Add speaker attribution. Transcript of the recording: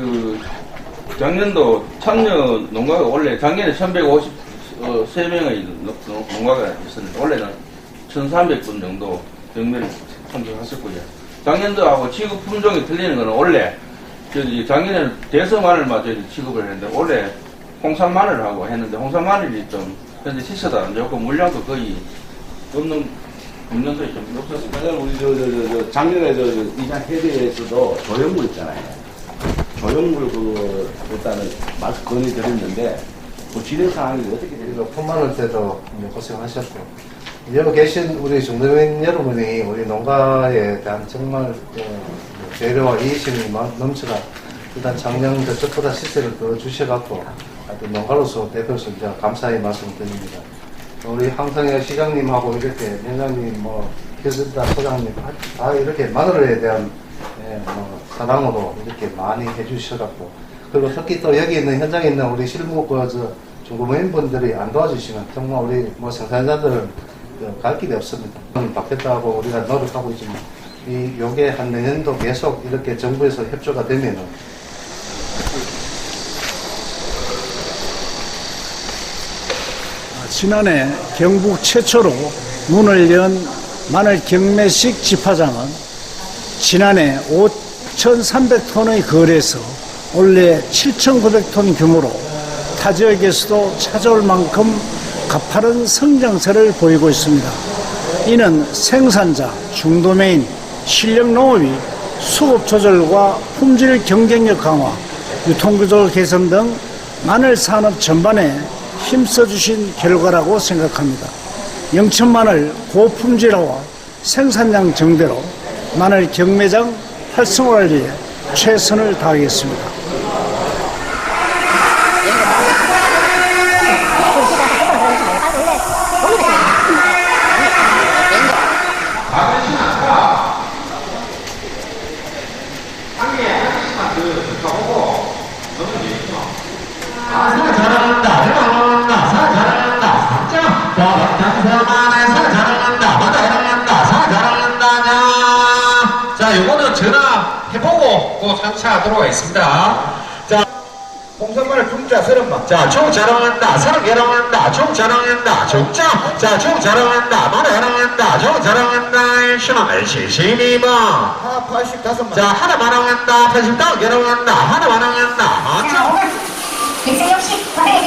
Speaker 1: 그 작년도 참여 농가가 원래 작년에 1153명의 농가가 있었는데 올해는 1300분 정도 경매를 참석하셨고요. 작년도 하고 취급 품종이 틀리는 거는 원래 저기 작년에는 대서 마늘만 저희 취급을 했는데 올해 홍산 마늘 하고 했는데 홍산 마늘이 좀 현재 시세도 안 좋고 물량도 거의 없는 금년도에 좀 없었습니다.
Speaker 2: 우리 저, 저, 저, 저 작년에 저, 저 이장 헤드에서도 조형물 있잖아요. 조형물 그 일단은 말씀 건의드렸는데 그 진행 상황이 어떻게?
Speaker 3: 그리고 품만을 때도 고생하셨고 여기 계신 우리 중도민 여러분이 우리 농가에 대한 정말 어, 배려와 이해심이 막 넘쳐가 일단 작년 저쪽보다 시세를 더 주셔갖고 하여튼 농가로서 대표로서 이제 감사의 말씀드립니다. 우리 항상의 시장님하고 이렇게 회장님 뭐 교수다 소장님 다 이렇게 마늘에 대한 예, 뭐 사랑으로 이렇게 많이 해주셔갖고 그리고 특히 또 여기 있는 현장에 있는 우리 실무 그저 중고모인분들이 안 도와주시면 정말 우리 뭐 생산자들 갈 길이 없습니다. 바뀌었다고 우리가 노력하고 있지만 이 요게 한 내년도 계속 이렇게 정부에서 협조가 되면은
Speaker 4: 지난해 경북 최초로 문을 연 마늘 경매식 집화장은 지난해 5,300톤의 거래에서 올해 7,900톤 규모로 타 지역에서도 찾아올 만큼 가파른 성장세를 보이고 있습니다. 이는 생산자, 중도매인, 실력 농업이 수급 조절과 품질 경쟁력 강화, 유통구조 개선 등 마늘 산업 전반에 힘써주신 결과라고 생각합니다. 영천 마늘 고품질화와 생산량 정대로 마늘 경매장 활성화를 위해 최선을 다하겠습니다.
Speaker 5: 사 자, 자 요거는 전화 해보고 그 장차 들어가 있습니다. 자 홍선만의 품자 서른만 자 총 자랑한다 사랑 자랑한다 총 자랑한다 총자 자 총 자랑한다 마늘 자랑한다 총 자랑한다 신앙을 시시니마. 하나 85만 자 하나 만원한다 89 자랑한다 하나 만원한다. 맞죠?
Speaker 6: 김세영 씨, 과대